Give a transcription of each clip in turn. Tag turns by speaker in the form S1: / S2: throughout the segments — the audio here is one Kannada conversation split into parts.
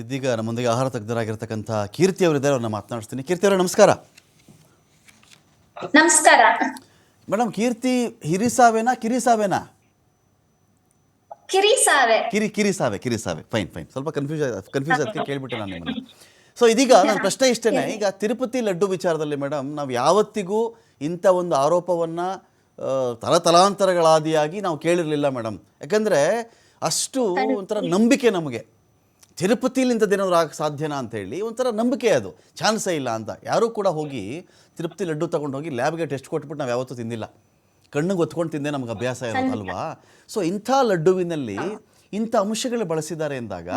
S1: ಇದೀಗ ನಮ್ಮೊಂದಿಗೆ ಆಹಾರ ತಜ್ಞರಾಗಿರ್ತಕ್ಕಂಥ ಕೀರ್ತಿ ಅವರಿದ್ದಾರೆ ಅವ್ರನ್ನ ಮಾತನಾಡಿಸ್ತೀನಿ. ಕೀರ್ತಿ ಅವರೇ ನಮಸ್ಕಾರ.
S2: ನಮಸ್ಕಾರ.
S1: ಮೇಡಮ್ ಕೀರ್ತಿ ಹಿರಿಸಾವೆನಾ ಕಿರಿಸಾವೆನಾ
S2: ಕಿರಿ ಸಾವೆ.
S1: ಕಿರಿ ಕಿರಿಸಾವೆ ಕಿರಿಸಾವೆ ಫೈನ್ ಫೈನ್ ಸ್ವಲ್ಪ ಕನ್ಫ್ಯೂಸ್ ಕನ್ಫ್ಯೂಸ್ ಅದಕ್ಕೆ ಕೇಳ್ಬಿಟ್ಟೆ ನಾನು ನಿಮ್ಮನ್ನು. ಸೊ ಇದೀಗ ನನ್ನ ಪ್ರಶ್ನೆ ಇಷ್ಟೇ ಈಗ ತಿರುಪತಿ ಲಡ್ಡು ವಿಚಾರದಲ್ಲಿ ಮೇಡಮ್ ನಾವು ಯಾವತ್ತಿಗೂ ಇಂಥ ಒಂದು ಆರೋಪವನ್ನು ತಲತಲಾಂತರಗಳಾದಿಯಾಗಿ ನಾವು ಕೇಳಿರಲಿಲ್ಲ ಮೇಡಮ್ ಯಾಕಂದರೆ ಅಷ್ಟು ಒಂಥರ ನಂಬಿಕೆ ನಮಗೆ. ತಿರುಪತಿಲಿ ಏನಾದರೂ ಆಗಕ್ಕೆ ಸಾಧ್ಯನಾ ಅಂತೇಳಿ ಒಂಥರ ನಂಬಿಕೆ ಅದು. ಚಾನ್ಸೇ ಇಲ್ಲ ಅಂತ. ಯಾರೂ ಕೂಡ ಹೋಗಿ ತಿರುಪತಿ ಲಡ್ಡು ತಗೊಂಡು ಹೋಗಿ ಲ್ಯಾಬ್ಗೆ ಟೆಸ್ಟ್ ಕೊಟ್ಬಿಟ್ಟು ನಾವು ಯಾವತ್ತೂ ತಿಂದಿಲ್ಲ. ಕಣ್ಣಿಗೆ ಒತ್ಕೊಂಡು ತಿಂದೆ ನಮ್ಗೆ ಅಭ್ಯಾಸ ಇರೋದಲ್ವಾ ಸೊ ಇಂಥ ಲಡ್ಡುವಿನಲ್ಲಿ ಇಂಥ ಅಂಶಗಳು ಬಳಸಿದ್ದಾರೆ ಎಂದಾಗ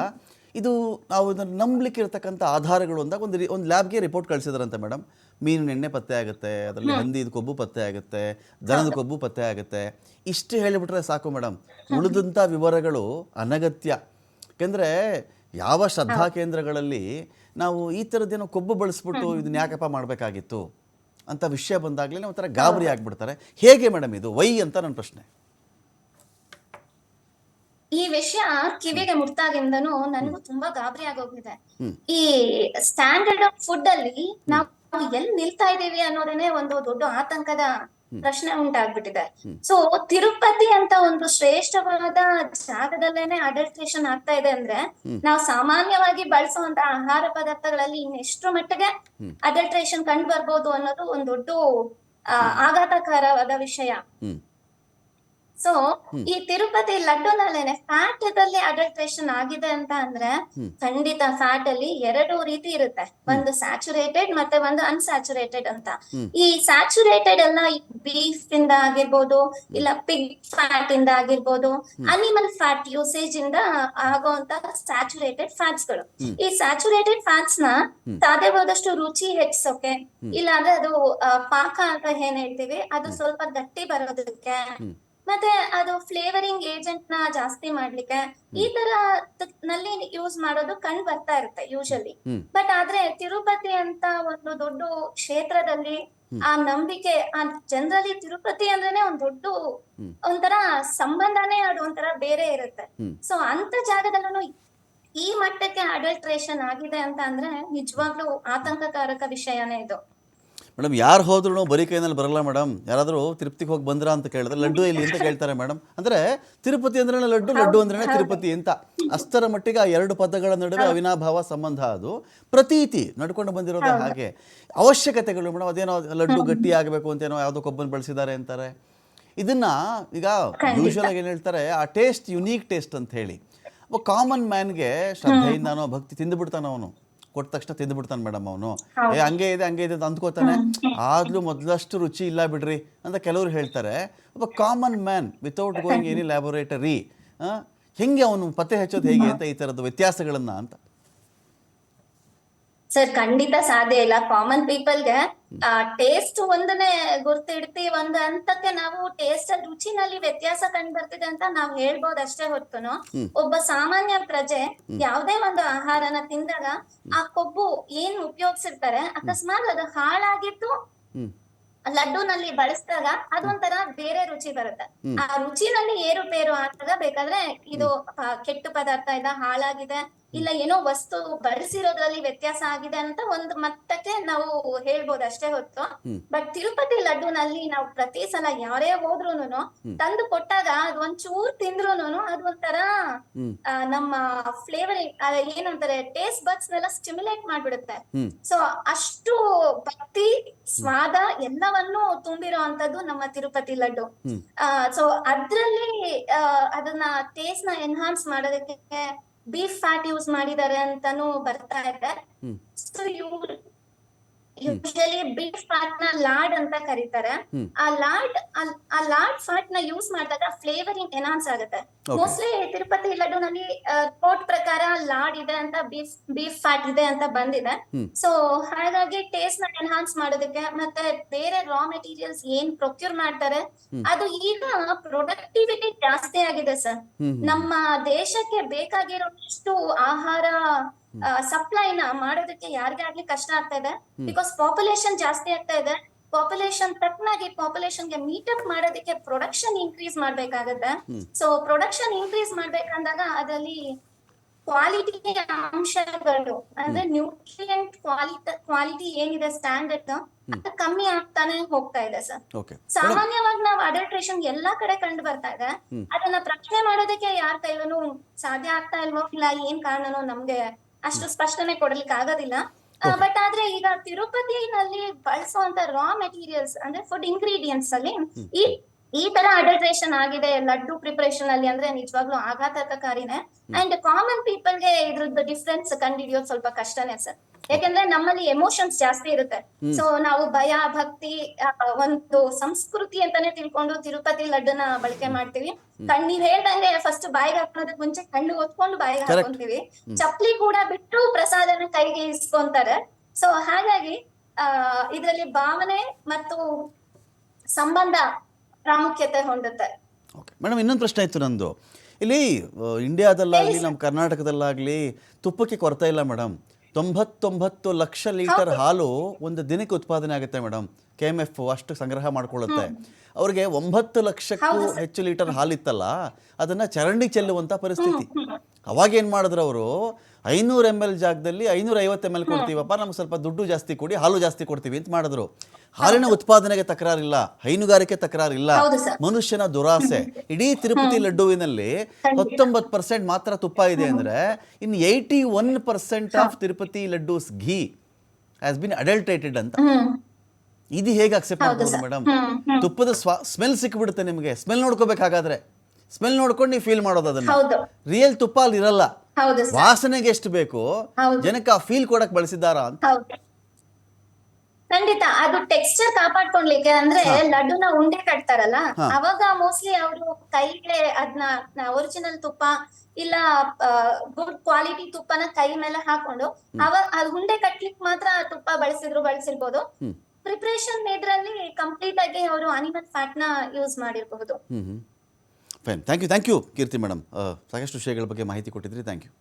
S1: ಇದು ನಾವು ಇದನ್ನು ನಂಬಲಿಕ್ಕೆ ಇರತಕ್ಕಂಥ ಆಧಾರಗಳು ಅಂದಾಗ ಒಂದು ಒಂದು ಲ್ಯಾಬ್ಗೆ ರಿಪೋರ್ಟ್ ಕಳಿಸಿದಾರಂತೆ ಮೇಡಮ್. ಮೀನಿನ ಎಣ್ಣೆ ಪತ್ತೆ ಆಗುತ್ತೆ ಅದರಲ್ಲಿ ಹಂದಿದ ಕೊಬ್ಬು ಪತ್ತೆ ಆಗುತ್ತೆ ದನದ ಕೊಬ್ಬು ಪತ್ತೆ ಆಗುತ್ತೆ. ಇಷ್ಟು ಹೇಳಿಬಿಟ್ರೆ ಸಾಕು ಮೇಡಮ್. ಉಳಿದಂಥ ವಿವರಗಳು ಅನಗತ್ಯ. ಯಾಕೆಂದರೆ ಯಾವ ಶ್ರದ್ಧಾ ಕೇಂದ್ರಗಳಲ್ಲಿ ನಾವು ಈ ಥರದ್ದೇನೋ ಕೊಬ್ಬು ಬಳಸ್ಬಿಟ್ಟು ಇದನ್ನ ಯಾಕಪ್ಪ ಮಾಡಬೇಕಾಗಿತ್ತು ಅಂತ ವಿಷಯ ಬಂದಾಗಲೇ ಒಂಥರ ಗಾಬರಿ ಆಗಿಬಿಡ್ತಾರೆ. ಹೇಗೆ ಮೇಡಮ್ ಇದು? ವೈ ಅಂತ ನನ್ನ ಪ್ರಶ್ನೆ.
S2: ಈ ವಿಷಯ ಕಿವಿಗೆ ಮುಟ್ಟಾಗಿಂದನು ನನಗೂ ತುಂಬಾ ಗಾಬರಿ ಆಗೋಗಿದೆ ಈ ಸ್ಟ್ಯಾಂಡರ್ಡ್ ಆಫ್ ಫುಡ್ ಅಲ್ಲಿ ನಾವು ಎಲ್ಲಿ ನಿಲ್ತಾ ಇದ್ದೀವಿ ಅನ್ನೋದೇನೆ ಒಂದು ದೊಡ್ಡ ಆತಂಕದ ಪ್ರಶ್ನೆ ಉಂಟಾಗ್ಬಿಟ್ಟಿದೆ. ಸೊ ತಿರುಪತಿ ಅಂತ ಒಂದು ಶ್ರೇಷ್ಠವಾದ ಜಾಗದಲ್ಲೇನೆ ಅಡಲ್ಟ್ರೇಷನ್ ಆಗ್ತಾ ಇದೆ ಅಂದ್ರೆ ನಾವು ಸಾಮಾನ್ಯವಾಗಿ ಬಳಸುವಂತ ಆಹಾರ ಪದಾರ್ಥಗಳಲ್ಲಿ ಇನ್ನೆಷ್ಟು ಮಟ್ಟಿಗೆ ಅಡಲ್ಟ್ರೇಷನ್ ಕಂಡು ಬರ್ಬೋದು ಅನ್ನೋದು ಒಂದು ದೊಡ್ಡ ಆಘಾತಕರವಾದ ವಿಷಯ. ಸೊ ಈ ತಿರುಪತಿ ಲಡ್ಡುನಲ್ಲೇನೆ ಫ್ಯಾಟ್ ಅಲ್ಲಿ ಅಡಲ್ಟ್ರೇಷನ್ ಆಗಿದೆ ಅಂತ ಅಂದ್ರೆ ಖಂಡಿತ ಫ್ಯಾಟ್ ಅಲ್ಲಿ ಎರಡು ರೀತಿ ಇರುತ್ತೆ. ಒಂದು ಸ್ಯಾಚುರೇಟೆಡ್ ಮತ್ತೆ ಒಂದು ಅನ್ಸ್ಯಾಚುರೇಟೆಡ್ ಅಂತ. ಈ ಸ್ಯಾಚುರೇಟೆಡ್ ಎಲ್ಲ ಬೀಫ್ ಇಂದ ಆಗಿರ್ಬೋದು ಇಲ್ಲ ಪಿಗ್ ಫ್ಯಾಟ್ ಇಂದ ಆಗಿರ್ಬೋದು ಅನಿಮಲ್ ಫ್ಯಾಟ್ ಯೂಸೇಜ್ ಇಂದ ಆಗುವಂತ ಸ್ಯಾಚುರೇಟೆಡ್ ಫ್ಯಾಟ್ಸ್ಗಳು ಈ ಸ್ಯಾಚುರೇಟೆಡ್ ಫ್ಯಾಟ್ಸ್ನ ಸಾಧ್ಯವಾದಷ್ಟು ರುಚಿ ಹೆಚ್ಚಿಸೋಕೆ ಇಲ್ಲ ಅಂದ್ರೆ ಅದು ಪಾಕ ಅಂತ ಏನ್ ಹೇಳ್ತೀವಿ ಅದು ಸ್ವಲ್ಪ ಗಟ್ಟಿ ಬರೋದಕ್ಕೆ ಮತ್ತೆ ಅದು ಫ್ಲೇವರಿಂಗ್ ಏಜೆಂಟ್ನ ಜಾಸ್ತಿ ಮಾಡ್ಲಿಕ್ಕೆ ಈ ತರ ನಲ್ಲಿ ಯೂಸ್ ಮಾಡೋದು ಕಂಡು ಬರ್ತಾ ಇರುತ್ತೆ ಯೂಶಲಿ ಬಟ್ ಆದ್ರೆ ತಿರುಪತಿ ಅಂತ ಒಂದು ದೊಡ್ಡ ಕ್ಷೇತ್ರದಲ್ಲಿ ಆ ನಂಬಿಕೆ ಆ ಜನರಲ್ಲಿ ತಿರುಪತಿ ಅಂದ್ರೇನೆ ಒಂದ್ ದೊಡ್ಡ ಒಂಥರ ಸಂಬಂಧನೇ ಅದು ಒಂಥರ ಬೇರೆ ಇರುತ್ತೆ. ಸೊ ಅಂತ ಜಾಗದಲ್ಲೂ ಈ ಮಟ್ಟಕ್ಕೆ ಅಡಲ್ಟ್ರೇಷನ್ ಆಗಿದೆ ಅಂತ ಅಂದ್ರೆ ನಿಜವಾಗ್ಲೂ ಆತಂಕಕಾರಕ ವಿಷಯನೇ ಇದು.
S1: ಮೇಡಮ್ ಯಾರು ಹೋದ್ರೂ ಬರೀ ಕೈನಲ್ಲಿ ಬರಲ್ಲ ಮೇಡಮ್. ಯಾರಾದರೂ ತಿರುಪತಿಗೆ ಹೋಗಿ ಬಂದ್ರಾ ಅಂತ ಕೇಳಿದ್ರೆ ಲಡ್ಡು ಇಲ್ಲಿ ಅಂತ ಕೇಳ್ತಾರೆ ಮೇಡಮ್. ಅಂದರೆ ತಿರುಪತಿ ಅಂದ್ರೆ ಲಡ್ಡು ಲಡ್ಡು ಅಂದ್ರೆ ತಿರುಪತಿ ಅಂತ. ಅಷ್ಟರ ಮಟ್ಟಿಗೆ ಆ ಎರಡು ಪದಗಳ ನಡುವೆ ಅವಿನಾಭಾವ ಸಂಬಂಧ ಅದು. ಪ್ರತೀತಿ ನಡ್ಕೊಂಡು ಬಂದಿರೋದು ಹಾಗೆ. ಅವಶ್ಯಕತೆಗಳು ಮೇಡಮ್ ಅದೇನೋ ಲಡ್ಡು ಗಟ್ಟಿ ಆಗಬೇಕು ಅಂತೇನೋ ಯಾವುದೋ ಕೊಬ್ಬನ್ನು ಬಳಸಿದ್ದಾರೆ ಅಂತಾರೆ. ಇದನ್ನ ಈಗ ಯೂಶುವಲ್ ಆಗಿ ಏನು ಹೇಳ್ತಾರೆ ಆ ಟೇಸ್ಟ್ ಯುನೀಕ್ ಟೇಸ್ಟ್ ಅಂತ ಹೇಳಿ. ಕಾಮನ್ ಮ್ಯಾನ್ಗೆ ಶ್ರದ್ಧೆಯಿಂದಾನೋ ಭಕ್ತಿ ತಿಂದುಬಿಡ್ತಾನ ಅವನು. ಕೊಟ್ಟ ತಕ್ಷಣ ತಿಂದ್ಬಿಡ್ತಾನೆ ಮೇಡಮ್ ಅವನು. ಏ ಹಂಗೆ ಇದೆ ಹಂಗೆ ಇದೆ ಅಂತ ಅಂದ್ಕೋತಾನೆ. ಆದ್ರೂ ಮೊದಲಷ್ಟು ರುಚಿ ಇಲ್ಲ ಬಿಡ್ರಿ ಅಂತ ಕೆಲವರು ಹೇಳ್ತಾರೆ. ಒಬ್ಬ common man without going any laboratory ಹೆಂಗೆ ಅವನು ಪತ್ತೆ ಹಚ್ಚೋದು ಹೇಗೆ ಅಂತ ಈ ಥರದ ವ್ಯತ್ಯಾಸಗಳನ್ನ ಅಂತ.
S2: ಸರ್ ಖಂಡಿತ ಸಾಧ್ಯ ಇಲ್ಲ. ಕಾಮನ್ ಪೀಪಲ್ಗೆ ಆ ಟೇಸ್ಟ್ ಒಂದನ್ನೇ ಗುರ್ತಿಡ್ತಿ ಒಂದ್ ಹಂತಕ್ಕೆ ನಾವು ಟೇಸ್ಟ್ ರುಚಿನಲ್ಲಿ ವ್ಯತ್ಯಾಸ ಕಂಡು ಬರ್ತಿದೆ ಅಂತ ನಾವ್ ಹೇಳ್ಬೋದು ಅಷ್ಟೇ ಹೊರತುನು ಒಬ್ಬ ಸಾಮಾನ್ಯ ಪ್ರಜೆ ಯಾವ್ದೇ ಒಂದು ಆಹಾರನ ತಿಂದಾಗ ಆ ಕೊಬ್ಬು ಏನ್ ಉಪಯೋಗಿಸಿರ್ತಾರೆ ಅಕಸ್ಮಾತ್ ಅದು ಹಾಳಾಗಿದ್ದು ಲಡ್ಡುನಲ್ಲಿ ಬಳಸಿದಾಗ ಅದೊಂಥರ ಬೇರೆ ರುಚಿ ಬರುತ್ತೆ. ಆ ರುಚಿನಲ್ಲಿ ಏರುಪೇರು ಆದಾಗ ಬೇಕಾದ್ರೆ ಇದು ಕೆಟ್ಟು ಕೆಟ್ಟ ಪದಾರ್ಥ ಇದೆ ಹಾಳಾಗಿದೆ ಇಲ್ಲ ಏನೋ ವಸ್ತು ಬಳಸಿರೋದ್ರಲ್ಲಿ ವ್ಯತ್ಯಾಸ ಆಗಿದೆ ಅಂತ ಒಂದು ಮಟ್ಟಕ್ಕೆ ನಾವು ಹೇಳ್ಬೋದು ಅಷ್ಟೇ ಹೊತ್ತು. ಬಟ್ ತಿರುಪತಿ ಲಡ್ಡುನಲ್ಲಿ ನಾವು ಪ್ರತಿ ಸಲ ಯಾರೇ ಹೋದ್ರು ತಂದು ಕೊಟ್ಟಾಗ ಅದು ಒಂದ್ ಚೂರ್ ತಿಂದ್ರೂನು ಅದು ಒಂಥರ
S1: ಹ್ಮ್.
S2: ಆ, ನಮ್ಮ ಫ್ಲೇವರ್ ಏನಂತಾರೆ ಟೇಸ್ಟ್ ಬಡ್ಸ್ ನೆಲ್ಲ ಸ್ಟಿಮ್ಯುಲೇಟ್ ಮಾಡ್ಬಿಡುತ್ತೆ ಸೊ ಅಷ್ಟು ಭಕ್ತಿ ಸ್ವಾದ ಎಲ್ಲವನ್ನೂ ತುಂಬಿರೋ ಅಂತದ್ದು ನಮ್ಮ ತಿರುಪತಿ ಲಡ್ಡು. ಸೊ ಅದ್ರಲ್ಲಿ ಅದನ್ನ ಟೇಸ್ಟ್ನ ಎನ್ಹಾನ್ಸ್ ಮಾಡೋದಕ್ಕೆ ಬೀಫ್ ಫ್ಯಾಟ್ ಯೂಸ್ ಮಾಡಿದ್ದಾರೆ ಅಂತಾನು ಬರ್ತಾ ಇದೆ.
S1: ಸೊ
S2: ಸೊ ಯೂಶಲಿ ಬೀಫ್ ಫ್ಯಾಟ್ನ ಲಾಡ್ ಅಂತ ಕರೀತಾರೆ. ಆ ಲಾಡ್ ಆ ಲಾಡ್ ಫ್ಯಾಟ್ನ ಯೂಸ್ ಮಾಡಿದಾಗ ಫ್ಲೇವರಿಂಗ್ ಎನ್ಹಾನ್ಸ್ ಆಗುತ್ತೆ. ಮೋಸ್ಟ್ಲಿ ತಿರುಪತಿ ಲಡ್ಡುನಲ್ಲಿ ಕೋಟ್ ಪ್ರಕಾರ ಲಾಡ್ ಇದೆ ಅಂತ ಬೀಫ್ ಬೀಫ್ ಫ್ಯಾಟ್ ಇದೆ ಅಂತ ಬಂದಿದೆ. ಸೊ ಹಾಗಾಗಿ ಟೇಸ್ಟ್ನ ಎನ್ಹಾನ್ಸ್ ಮಾಡೋದಕ್ಕೆ ಮತ್ತೆ ಬೇರೆ ರಾ ಮೆಟೀರಿಯಲ್ಸ್ ಏನ್ ಪ್ರೊಕ್ಯೂರ್ ಮಾಡ್ತಾರೆ ಅದು ಈಗ ಪ್ರೊಡಕ್ಟಿವಿಟಿ ಜಾಸ್ತಿ ಆಗಿದೆ ಸರ್. ನಮ್ಮ ದೇಶಕ್ಕೆ ಬೇಕಾಗಿರೋಷ್ಟು ಆಹಾರ ಸಪ್ಲೈನ ಮಾಡೋದಕ್ಕೆ ಯಾರಿಗಾಗ್ಲಿ ಕಷ್ಟ ಆಗ್ತಾ ಇದೆ. ಬಿಕಾಸ್ ಪಾಪ್ಯುಲೇಷನ್ ಜಾಸ್ತಿ ಆಗ್ತಾ ಇದೆ. ಪಾಪ್ಯುಲೇಷನ್ ತಕ್ಕನಾಗಿ ಪಾಪ್ಯುಲೇಷನ್ಗೆ ಮೀಟಪ್ ಮಾಡೋದಕ್ಕೆ ಪ್ರೊಡಕ್ಷನ್ ಇನ್ಕ್ರೀಸ್ ಮಾಡ್ಬೇಕಾಗತ್ತೆ. ಸೊ ಪ್ರೊಡಕ್ಷನ್ ಇನ್ಕ್ರೀಸ್ ಮಾಡ್ಬೇಕಂದಾಗ ಅದರಲ್ಲಿ ಕ್ವಾಲಿಟಿ ಅಂಶಗಳು ಅಂದ್ರೆ ನ್ಯೂಟ್ರಿಯೆಂಟ್ ಕ್ವಾಲಿಟಿ ಕ್ವಾಲಿಟಿ ಏನಿದೆ ಸ್ಟ್ಯಾಂಡರ್ಡ್ ಅದು ಕಮ್ಮಿ ಆಗ್ತಾನೆ ಹೋಗ್ತಾ ಇದೆ ಸರ್ ಸಾಮಾನ್ಯವಾಗಿ ನಾವು ಅಡಲ್ಟ್ರೇಷನ್ ಎಲ್ಲಾ ಕಡೆ ಕಂಡು ಬರ್ತಾ ಇದೆ. ಅದನ್ನ ಪ್ರಶ್ನೆ ಮಾಡೋದಕ್ಕೆ ಯಾರ ಕೈಲೂ ಸಾಧ್ಯ ಆಗ್ತಾ ಇಲ್ವೋ ಇಲ್ಲ ಏನ್ ಕಾರಣನೋ ನಮ್ಗೆ ಅಷ್ಟು ಸ್ಪಷ್ಟನೆ ಕೊಡ್ಲಿಕ್ಕೆ ಆಗೋದಿಲ್ಲ. ಬಟ್ ಆದ್ರೆ ಈಗ ತಿರುಪತಿನಲ್ಲಿ ಬಳಸುವಂತ ರಾ ಮೆಟೀರಿಯಲ್ಸ್ ಅಂದ್ರೆ ಫುಡ್ ಇಂಗ್ರೀಡಿಯೆಂಟ್ಸ್ ಅಲ್ಲಿ ಈ ಈ ತರ ಅಡಲ್ಟ್ರೇಷನ್ ಆಗಿದೆ ಲಡ್ಡು ಪ್ರಿಪರೇಷನ್ ಅಲ್ಲಿ ಅಂದ್ರೆ ನಿಜವಾಗ್ಲೂ ಆಘಾತಕಾರಿನೇ. ಅಂಡ್ ಕಾಮನ್ ಪೀಪಲ್ಗೆ ಇದ್ರದ್ದು ಡಿಫ್ರೆನ್ಸ್ ಕಂಡಿಡಿಯೋದು ಸ್ವಲ್ಪ ಕಷ್ಟನೇ ಸರ್. ಯಾಕಂದ್ರೆ ನಮ್ಮಲ್ಲಿ ಎಮೋಷನ್ಸ್ ಜಾಸ್ತಿ ಇರುತ್ತೆ. ಸೊ ನಾವು ಭಯ ಭಕ್ತಿ ಒಂದು ಸಂಸ್ಕೃತಿ ಅಂತಾನೆ ತಿಳ್ಕೊಂಡು ತಿರುಪತಿ ಲಡ್ಡನ್ನ ಬಳಕೆ ಮಾಡ್ತೀವಿ. ಕಣ್ ನೀವ್ ಹೇಳ್ದಂಗೆ ಫಸ್ಟ್ ಬಾಯಿಗೆ ಹಾಕೋದಕ್ ಮುಂಚೆ ಕಣ್ಣು ಒತ್ಕೊಂಡು ಬಾಯಿಗೆ. ಹಾಕೊಂತೀವಿ ಚಪ್ಲಿ ಕೂಡ ಬಿಟ್ಟು ಪ್ರಸಾದನ ಕೈಗೆ ಇಸ್ಕೊಂತಾರೆ. ಸೊ ಹಾಗಾಗಿ ಆ ಇದರಲ್ಲಿ ಭಾವನೆ ಮತ್ತು ಸಂಬಂಧ ಪ್ರಾಮುಖ್ಯತೆ ಹೊಂದುತ್ತೆ.
S1: ಮೇಡಮ್ ಇನ್ನೊಂದು ಪ್ರಶ್ನೆ ಇತ್ತು ನಂದು. ಇಲ್ಲಿ ಇಂಡಿಯಾದಲ್ಲಾಗ್ಲಿ ನಮ್ಮ ಕರ್ನಾಟಕದಲ್ಲಾಗ್ಲಿ ತುಪ್ಪಕ್ಕೆ ಕೊರತೆ ಇಲ್ಲ ಮೇಡಮ್ ತೊಂಬತ್ತೊಂಬತ್ತು ಲಕ್ಷ ಲೀಟರ್ ಹಾಲು ಒಂದು ದಿನಕ್ಕೆ ಉತ್ಪಾದನೆ ಆಗುತ್ತೆ ಮೇಡಮ್ ಕೆ ಎಂ ಎಫ್ ಅಷ್ಟು ಸಂಗ್ರಹ ಮಾಡ್ಕೊಳ್ಳುತ್ತೆ. ಅವ್ರಿಗೆ ಒಂಬತ್ತು ಲಕ್ಷಕ್ಕೂ ಹೆಚ್ಚು ಲೀಟರ್ ಹಾಲಿತ್ತಲ್ಲ ಅದನ್ನ ಚರಂಡಿ ಚೆಲ್ಲುವಂತ ಪರಿಸ್ಥಿತಿ. ಅವಾಗ ಏನು ಮಾಡಿದ್ರು ಅವರು? ಐನೂರು ಎಂ ಎಲ್ ಜಾಗದಲ್ಲಿ ಐನೂರ ಐವತ್ತು ಎಂ ಎಲ್ ಕೊಡ್ತೀವಪ್ಪ ನಮ್ಗೆ ಸ್ವಲ್ಪ ದುಡ್ಡು ಜಾಸ್ತಿ ಕೊಡಿ ಹಾಲು ಜಾಸ್ತಿ ಕೊಡ್ತೀವಿ ಅಂತ ಮಾಡಿದ್ರು. ಹಾಲಿನ ಉತ್ಪಾದನೆಗೆ ತಕರಾರಿಲ್ಲ ಹೈನುಗಾರಿಕೆ ತಕರಾರಿಲ್ಲ ಮನುಷ್ಯನ ದುರಾಸೆ. ಇಡೀ ತಿರುಪತಿ ಲಡ್ಡುವಿನಲ್ಲಿ ಹತ್ತೊಂಬತ್ತು ಪರ್ಸೆಂಟ್ ಮಾತ್ರ ತುಪ್ಪ ಇದೆ ಅಂದ್ರೆ in eighty one percent of Tirupati laddus ghee has been adulterated ಅಂತ. ಇದು ಹೇಗೆ ಅಕ್ಸೆಪ್ಟ್ ಮಾಡ್ಬೋದು ಮೇಡಮ್ ತುಪ್ಪದ ಸ್ವಾ ಸ್ಮೆಲ್ ಸಿಕ್ಬಿಡುತ್ತೆ ನಿಮಗೆ. ಸ್ಮೆಲ್ ನೋಡ್ಕೋಬೇಕಾಗಾದ್ರೆ. ಸ್ಮೆಲ್ ನೋಡ್ಕೊಂಡು ನೀವು ಫೀಲ್ ಮಾಡೋದು ಅದನ್ನ. ರಿಯಲ್ ತುಪ್ಪ ಅಲ್ಲಿ ಇರಲ್ಲ. ವಾಸನೆಗೆ ಎಷ್ಟು ಬೇಕು. ಜನಕ್ಕೆ ಆ ಫೀಲ್ ಕೊಡಕ್ ಬಳಸಿದಾರ ಅಂತ.
S2: ಖಂಡಿತ. ಅದು ಟೆಕ್ಸ್ಚರ್ ಕಾಪಾಡ್ಕೊಳ್ಲಿಕ್ಕೆ ಅಂದ್ರೆ ಲಡ್ಡುನ ಉಂಡೆ ಕಟ್ತಾರಲ್ಲ ಅವಾಗ ಮೋಸ್ಟ್ಲಿ ಅವರು ಕೈಗೆ ಅದನ್ನ ಒರಿಜಿನಲ್ ತುಪ್ಪ ಇಲ್ಲ ಗುಡ್ ಕ್ವಾಲಿಟಿ ತುಪ್ಪನ ಕೈ ಮೇಲೆ ಹಾಕೊಂಡು ಅವಾಗ ಅದು ಉಂಡೆ ಕಟ್ಲಿಕ್ಕೆ ಮಾತ್ರ ತುಪ್ಪ ಬಳಸಿದ್ರು ಬಳಸಿರ್ಬೋದು. ಪ್ರಿಪ್ರೇಷನ್ ಇದ್ರಲ್ಲಿ ಕಂಪ್ಲೀಟ್ ಆಗಿ ಅವರು ಅನಿಮಲ್ ಫ್ಯಾಟ್ನ use ಮಾಡಿರ್ಬಹುದು.
S1: Fine thank you thank you Keerthi madam ಸಾಕಷ್ಟು ವಿಷಯಗಳ ಬಗ್ಗೆ ಮಾಹಿತಿ ಕೊಟ್ಟಿದ್ರಿ ಥ್ಯಾಂಕ್ ಯು